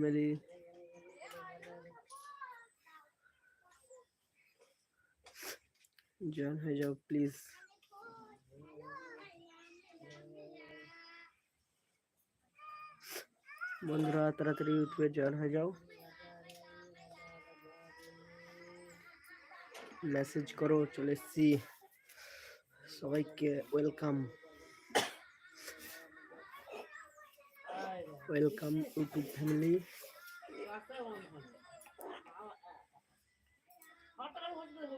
Family join হয়ে যাও please বন্ধুরা তাড়াতাড়ি ইউটিউবে জয়েন হয়ে যাও মেসেজ করো চলে এসছি সবাইকে welcome welcome YouTube family.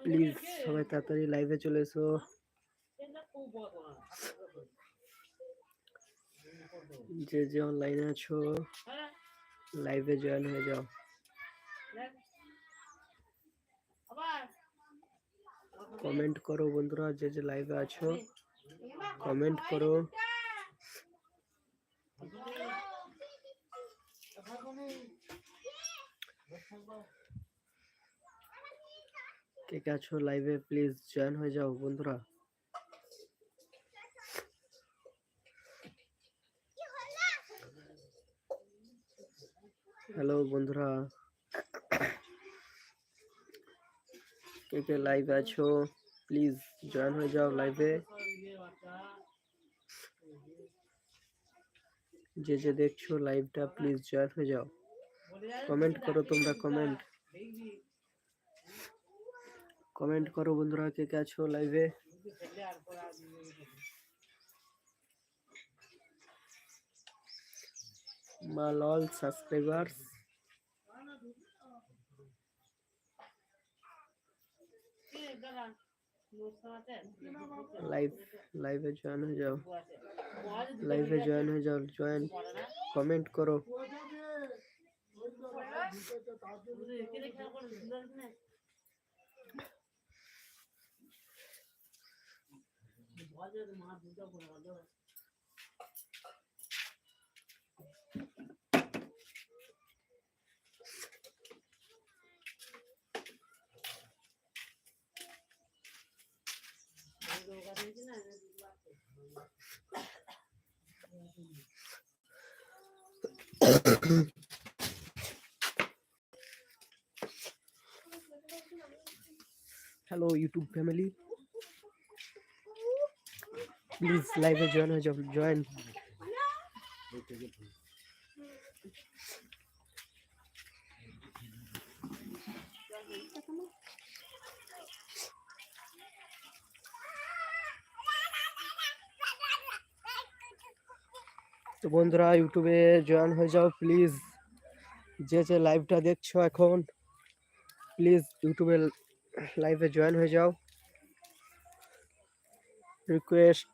Please সবাই তাড়াতাড়ি লাইভে চলে এসো। যে যে অনলাইনে আছো লাইভে জয়েন হয়ে যাও। কমেন্ট করো বন্ধুরা, যে যে লাইভে আছো কমেন্ট করো। কে কে আছো লাইভে প্লিজ জয়েন হয়ে যাও, বন্ধুরা। হ্যালো বন্ধুরা। কে কে লাইভ আছো প্লিজ জয়েন হয়ে যাও লাইভে যে যে দেখছ লাইভটা প্লিজ জয়েন হয়ে যাও। কমেন্ট করো তোমরা কমেন্ট কমেন্ট করো বন্ধুরা, কে কে আছো লাইভে মাল অল সাবস্ক্রাইবার্স লাইভ লাইভে জয়েন হয়ে যাও। লাইভে জয়েন হয়ে যাও জয়েন কমেন্ট করো হ্যালো ইউটিউব ফ্যামিলি প্লিজ লাইভে জয়েন হয়ে যাও জয়েন তো বন্ধুরা ইউটিউবে জয়েন হয়ে যাও প্লিজ যে যে লাইভটা দেখছ এখন প্লিজ ইউটিউবে লাইভে জয়েন হয়ে যাও। রিকোয়েস্ট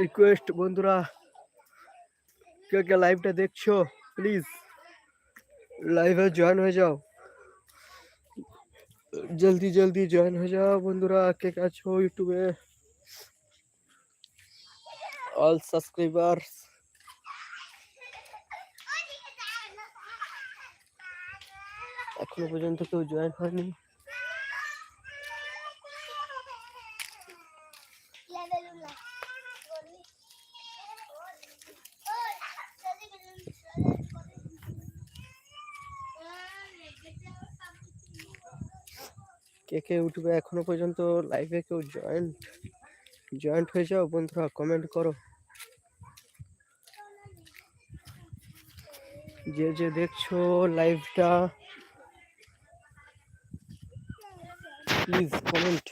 রিকোয়েস্ট বন্ধুরা, কে কে লাইভটা দেখছ প্লিজ লাইভে জয়েন হয়ে যাও। জলদি জলদি জয়েন হয়ে যাও বন্ধুরা, কে কে আছো ইউটিউবে অল সাবস্ক্রাইবার্স এখনও পর্যন্ত কেউ জয়েন হয়নি। কে কে ইউটিউবে এখনও পর্যন্ত লাইভে কেউ জয়েন্ট জয়েন্ট হয়ে যাও বন্ধুরা কমেন্ট করো। যে যে দেখছ লাইভটা প্লিজ কমেন্ট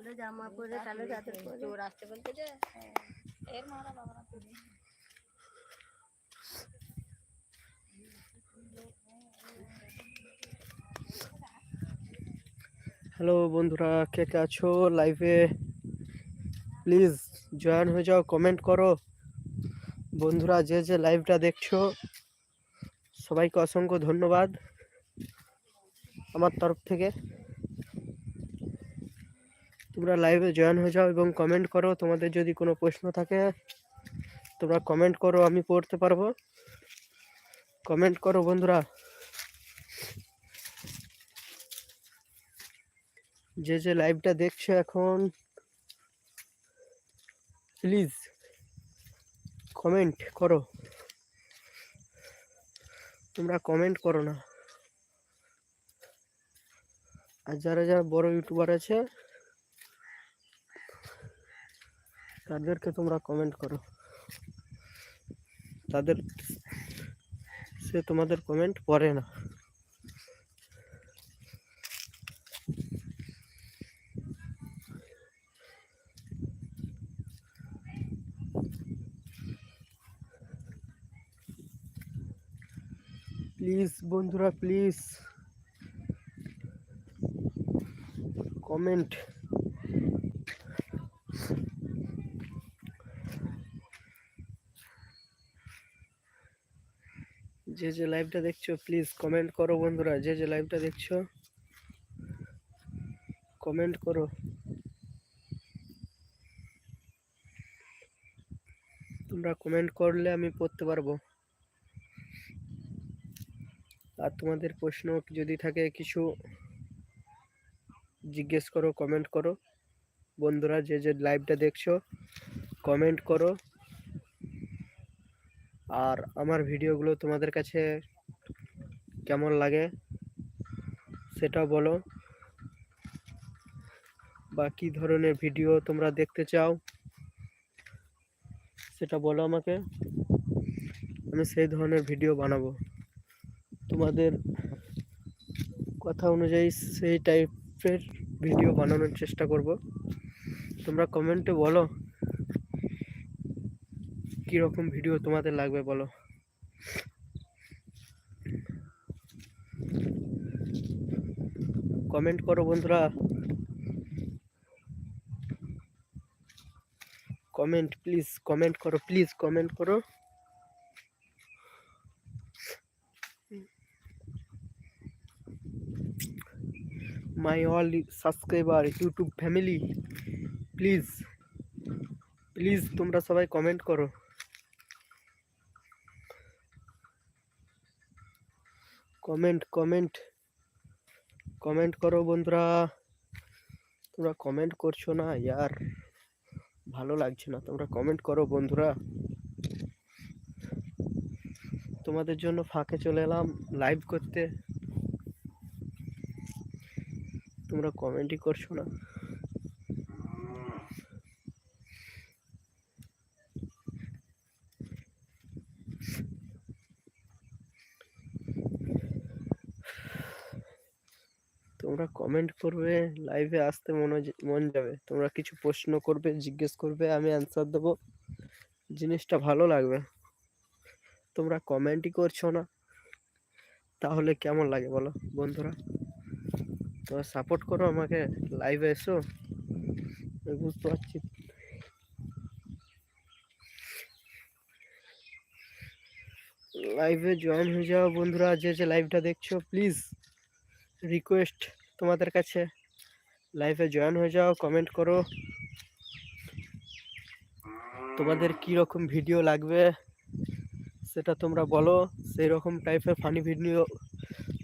কালো জামা পরে কালো চাদর পরে। চোর আসতে বলতে যে? এর মারা বাবা হ্যালো বন্ধুরা কে কে আছো লাইভে প্লিজ জয়েন হয়ে যাও কমেন্ট করো। বন্ধুরা যে যে লাইভটা দেখছ সবাইকে অসংখ্য ধন্যবাদ। আমার তরফ থেকে। তোমরা লাইভে জয়েন হয়ে যাও এবং কমেন্ট করো। তোমাদের যদি কোনো প্রশ্ন থাকে, তোমরা কমেন্ট করো, আমি পড়তে পারব। কমেন্ট করো বন্ধুরা। যে যে লাইভটা দেখছ এখন প্লিজ কমেন্ট করো। তোমরা কমেন্ট করো না। আর যারা যারা বড় ইউটিউবার আছে তাদেরকে তোমরা কমেন্ট করো। তাদের সে তোমাদের কমেন্ট পড়ে না। প্লিজ বন্ধুরা প্লিজ কমেন্ট যে যে লাইভটা দেখছ প্লিজ কমেন্ট করো বন্ধুরা। যে যে লাইভটা দেখছ কমেন্ট করো। তোমরা কমেন্ট করলে আমি পড়তে পারব। আর তোমাদের প্রশ্ন যদি থাকে, কিছু জিজ্ঞেস করো কমেন্ট করো। বন্ধুরা, যে যে লাইভটা দেখছ কমেন্ট করো। আর আমার ভিডিওগুলো তোমাদের কাছে কেমন লাগে সেটা বলো। বা কী ধরনের ভিডিও তোমরা দেখতে চাও সেটা বলো আমাকে। আমি সেই ধরনের ভিডিও বানাবো। তোমাদের কথা অনুযায়ী সেই টাইপের ভিডিও বানানোর চেষ্টা করব। তোমরা কমেন্টে বলো। কীরকম ভিডিও তোমাদের লাগবে বলো? কমেন্ট করো বন্ধুরা। কমেন্ট প্লিজ কমেন্ট করো প্লিজ কমেন্ট করো। My all subscriber YouTube family please please তোমরা সবাই কমেন্ট করো। কমেন্ট কমেন্ট কমেন্ট করো বন্ধুরা। তোমরা কমেন্ট করছ না ইয়ার, ভালো লাগছে না। তোমরা কমেন্ট করো বন্ধুরা। তোমাদের জন্য ফাঁকে চলে এলাম লাইভ করতে। তোমরা কমেন্টই করছ না। তোমরা কমেন্ট করবে লাইভে আসতে মনে মন যাবে। তোমরা কিছু প্রশ্ন করবে, জিজ্ঞেস করবে, আমি অ্যান্সার দেবো। জিনিসটা ভালো লাগবে। তোমরা কমেন্টই করছ না। তাহলে কেমন লাগে বলো বন্ধুরা? তোমরা সাপোর্ট করো আমাকে লাইভে এসো। বুঝতে পারছি। লাইভে জয়েন হয়ে যাও বন্ধুরা, যে যে লাইভটা দেখছ প্লিজ রিকোয়েস্ট তোমাদের কাছে লাইভে জয়েন হয়ে যাও কমেন্ট করো। তোমাদের কি রকম ভিডিও লাগবে সেটা তোমরা বলো। সেই রকম টাইপের ফানি ভিডিও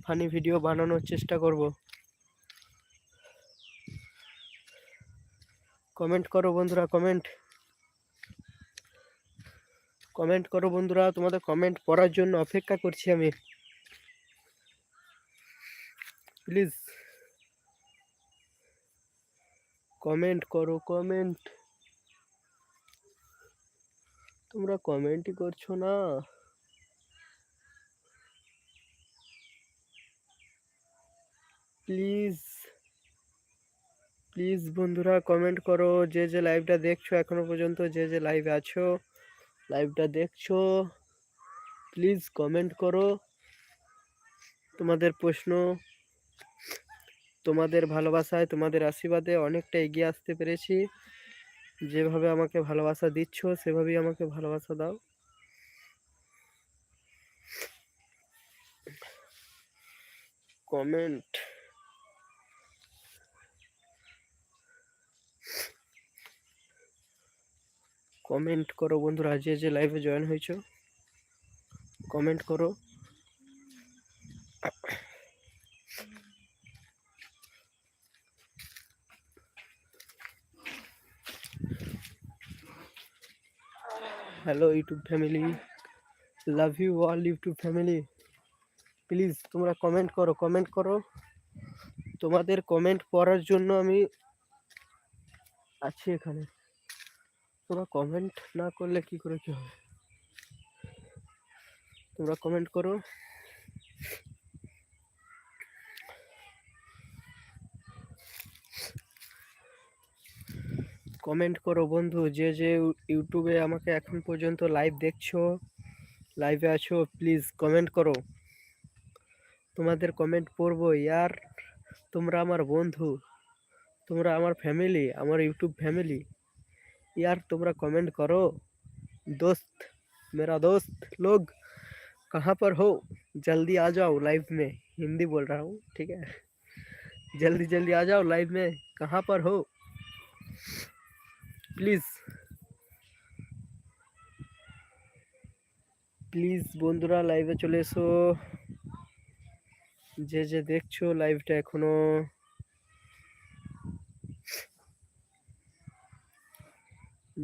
ফানি ভিডিও বানানোর চেষ্টা করব। কমেন্ট করো বন্ধুরা কমেন্ট কমেন্ট করো বন্ধুরা, তোমাদের কমেন্ট পড়ার জন্য অপেক্ষা করছি আমি। প্লিজ কমেন্ট করো কমেন্ট তোমরা কমেন্টই করছ না? প্লিজ প্লিজ বন্ধুরা কমেন্ট করো, যে যে লাইভটা দেখছ এখনও পর্যন্ত, যে যে লাইভে আছো লাইভটা দেখছ প্লিজ কমেন্ট করো। তোমাদের প্রশ্ন তোমাদের ভালোবাসায়, তোমাদের আশীর্বাদে অনেকটা এগিয়ে আসতে পেরেছি। যেভাবে আমাকে ভালোবাসা দিচ্ছ, সেভাবেই আমাকে ভালোবাসা দাও। কমেন্ট। কমেন্ট করো বন্ধুরা, যে যে লাইভে জয়েন হয়েছ। কমেন্ট করো। Hello YouTube family love you all YouTube family please তোমরা কমেন্ট করো কমেন্ট করো। তোমাদের কমেন্ট পড়ার জন্য আমি আছি এখানে। তোমরা কমেন্ট না করলে কি করে কি হবে? তোমরা কমেন্ট করো। কমেন্ট করো বন্ধু যে যে ইউ- ইউটিউবে আমাকে এখন পর্যন্ত লাইভ দেখছো লাইভে আছো প্লিজ কমেন্ট করো তোমাদের কমেন্ট পড়বো ইয়ার তোমরা আমার বন্ধু তোমরা আমার ফ্যামিলি আমার ইউটিউব ফ্যামিলি यार तुमरा कमेंट करो दोस्त मेरा दोस्त लोग कहाँ पर हो जल्दी आ जाओ लाइव में हिंदी बोल रहा हूँ ठीक है जल्दी जल्दी आ जाओ लाइव में कहाँ पर हो প্লিজ। প্লিজ বন্ধুরা লাইভে চলে এসো। যে যে দেখছ লাইভটা এখনও।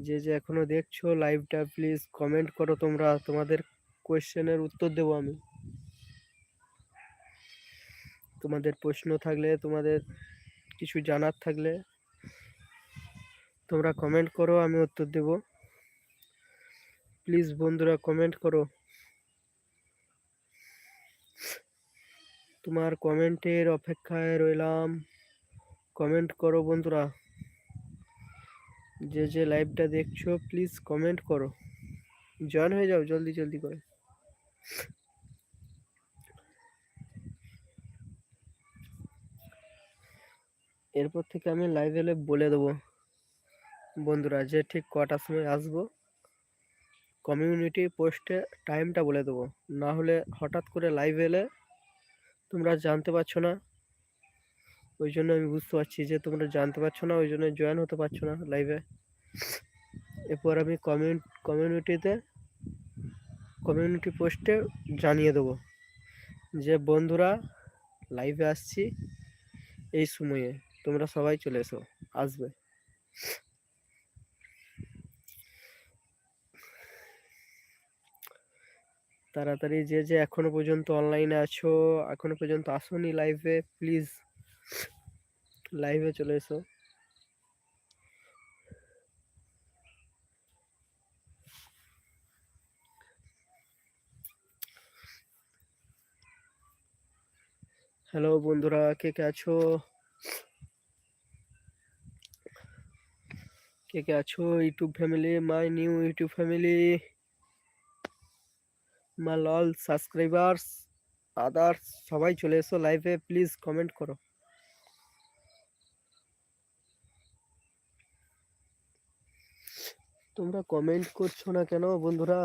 যে যে এখনও দেখছ লাইভটা প্লিজ কমেন্ট করো তোমরা। তোমাদের কোয়েশ্চেনের উত্তর দেবো আমি। তোমাদের প্রশ্ন থাকলে, তোমাদের কিছু জানার থাকলে। তোমরা কমেন্ট করো, আমি উত্তর দেব। প্লিজ বন্ধুরা কমেন্ট করো। তোমার কমেন্টের অপেক্ষায় রইলাম। কমেন্ট করো বন্ধুরা। যে যে লাইভটা দেখছ প্লিজ কমেন্ট করো। জয়েন হয়ে যাও, জলদি জলদি করে। এরপর থেকে আমি লাইভ এলে বলে দেবো। বন্ধুরা, যে ঠিক কটার সময় আসব? কমিউনিটি পোস্টে টাইমটা বলে দেবো। না হলে হঠাৎ করে লাইভ এলে তোমরা জানতে পারছ না। ওই জন্য আমি বুঝতে পারছি যে তোমরা জানতে পারছ না, ওই জন্য জয়েন হতে পারছ না লাইভে এরপর আমি কমিউন কমিউনিটিতে কমিউনিটি পোস্টে জানিয়ে দেবো যে, বন্ধুরা লাইভে আসছি। এই সময়ে তোমরা সবাই চলে এসো, আসবে। তাড়াতাড়ি যে যে এখনও পর্যন্ত অনলাইনে আছো, এখনও পর্যন্ত আসোনি লাইভে প্লিজ লাইভে চলে এসো। হ্যালো বন্ধুরা, কে কে আছো? কে কে আছো? YouTube family my new YouTube family my all, subscribers, others, সবাই চলে এসো লাইভে, প্লিজ কমেন্ট করো। তোমরা কমেন্ট করছ না কেন বন্ধুরা?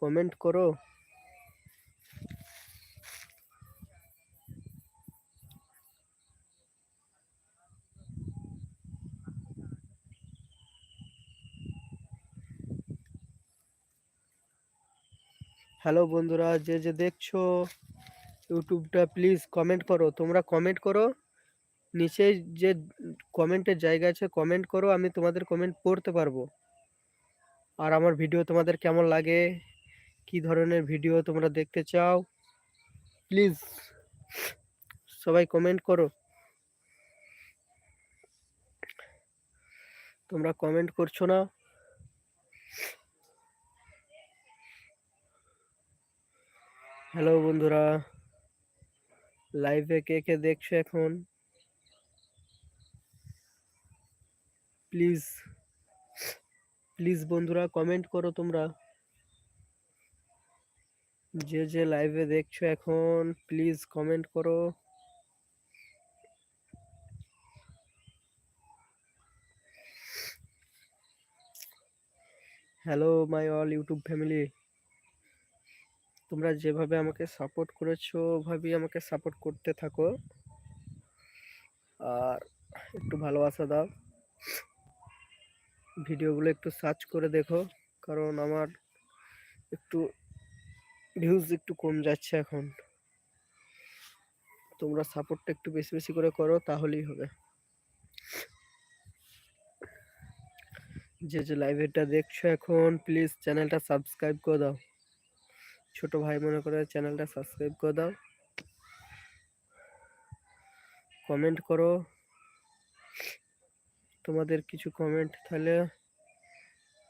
কমেন্ট করো। হ্যালো বন্ধুরা, যে যে দেখছ ইউটিউবটা, প্লিজ কমেন্ট করো। তোমরা কমেন্ট করো। নিচে যে কমেন্টের জায়গা আছে, কমেন্ট করো, আমি তোমাদের কমেন্ট পড়তে পারব। আর আমার ভিডিও তোমাদের কেমন লাগে? কি ধরনের ভিডিও তোমরা দেখতে চাও? প্লিজ সবাই কমেন্ট করো। তোমরা কমেন্ট করছ না? হ্যালো বন্ধুরা লাইভে কে কে দেখছ এখন? প্লিজ প্লিজ বন্ধুরা কমেন্ট করো তোমরা। যে যে লাইভে দেখছ এখন প্লিজ কমেন্ট করো। Hello my all YouTube family তোমরা যেভাবে আমাকে সাপোর্ট করেছ, ওভাবেই আমাকে সাপোর্ট করতে থাকো। আর একটু ভালোবাসা দাও। ভিডিওগুলো একটু সার্চ করে দেখো, কারণ আমার একটু ভিউজ একটু কম যাচ্ছে এখন। তোমরা সাপোর্টটা একটু বেশি বেশি করে করো, তাহলেই হবে। যে যে লাইভেটা দেখছ এখন প্লিজ চ্যানেলটা সাবস্ক্রাইব করে দাও। ছোট ভাই মনে করে চ্যানেলটা সাবস্ক্রাইব করে দাও। কমেন্ট করো। তোমাদের কিছু কমেন্ট থাকলে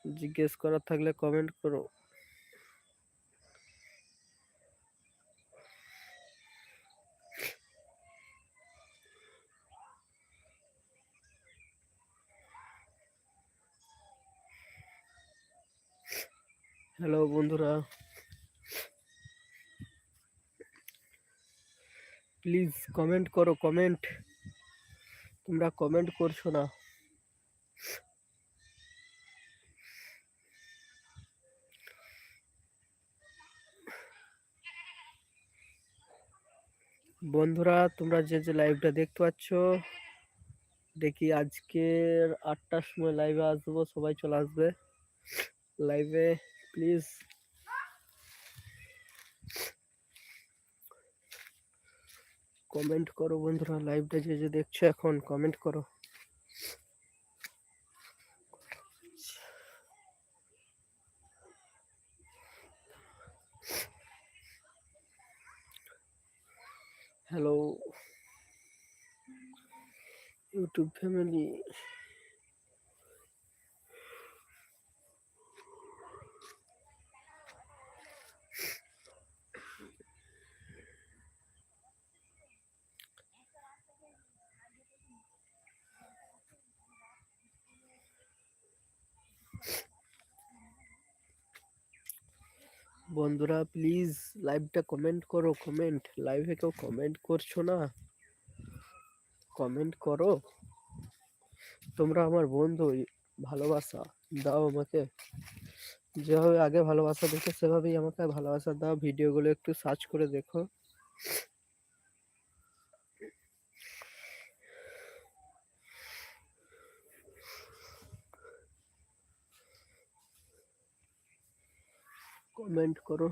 জিজ্ঞেস করার থাকলে কমেন্ট করো। হ্যালো বন্ধুরা। প্লিজ কমেন্ট করো কমেন্ট তোমরা কমেন্ট করছ না। বন্ধুরা, তোমরা যে যে লাইভটা দেখতে পাচ্ছ, দেখি আজকের আটটার সময় লাইভে আসব, সবাই চলে আসবে। লাইভে প্লিজ কমেন্ট করো বন্ধুরা লাইভটা যে যে দেখছ এখন কমেন্ট করো। হ্যালো ইউটিউব ফ্যামিলি বন্ধুরা প্লিজ লাইভটা কমেন্ট করো কমেন্ট লাইভে কেউ কমেন্ট করছ না? কমেন্ট করো। তোমরা আমার বন্ধু, ভালোবাসা দাও আমাকে। যেভাবে আগে ভালোবাসা দেখে, সেভাবেই আমাকে ভালোবাসা দাও। ভিডিওগুলো একটু সার্চ করে দেখো। কমেন্ট করো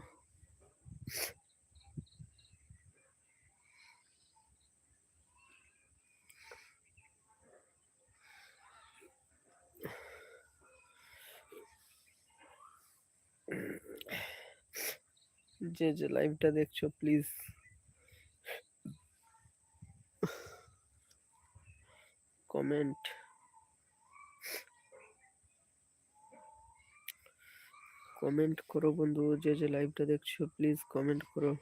যে যে লাইভটা দেখছ প্লিজ কমেন্ট কমেন্ট করো বন্ধু যে যে লাইভটা দেখছ প্লিজ কমেন্ট করো।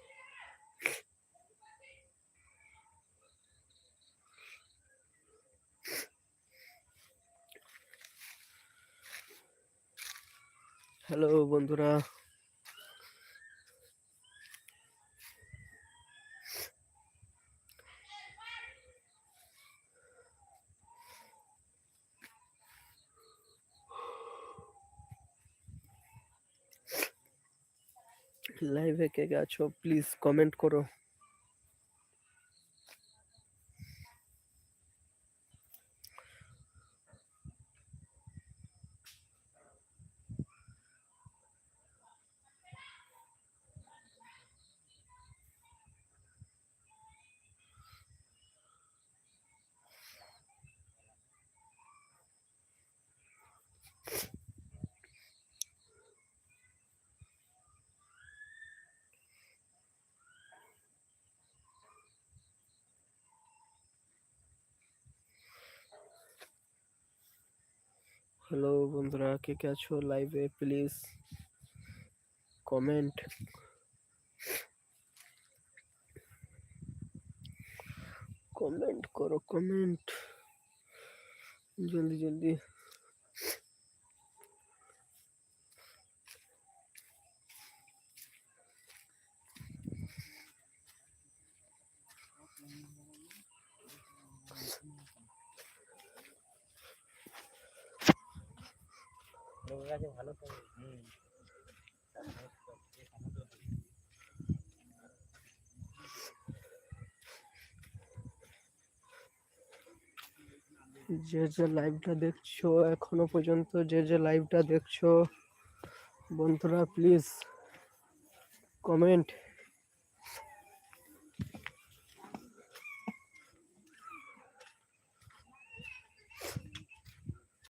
হ্যালো বন্ধুরা। লাইভে কে গেছো প্লিজ কমেন্ট করো। হ্যালো বন্ধুরা কে কে আছো লাইভে প্লিজ কমেন্ট কমেন্ট করো কমেন্ট জলদি জলদি আছে, ভালো হুম যে যে লাইভটা দেখছ, এখনও পর্যন্ত যে যে লাইভটা দেখছ, বন্ধুরা প্লিজ কমেন্ট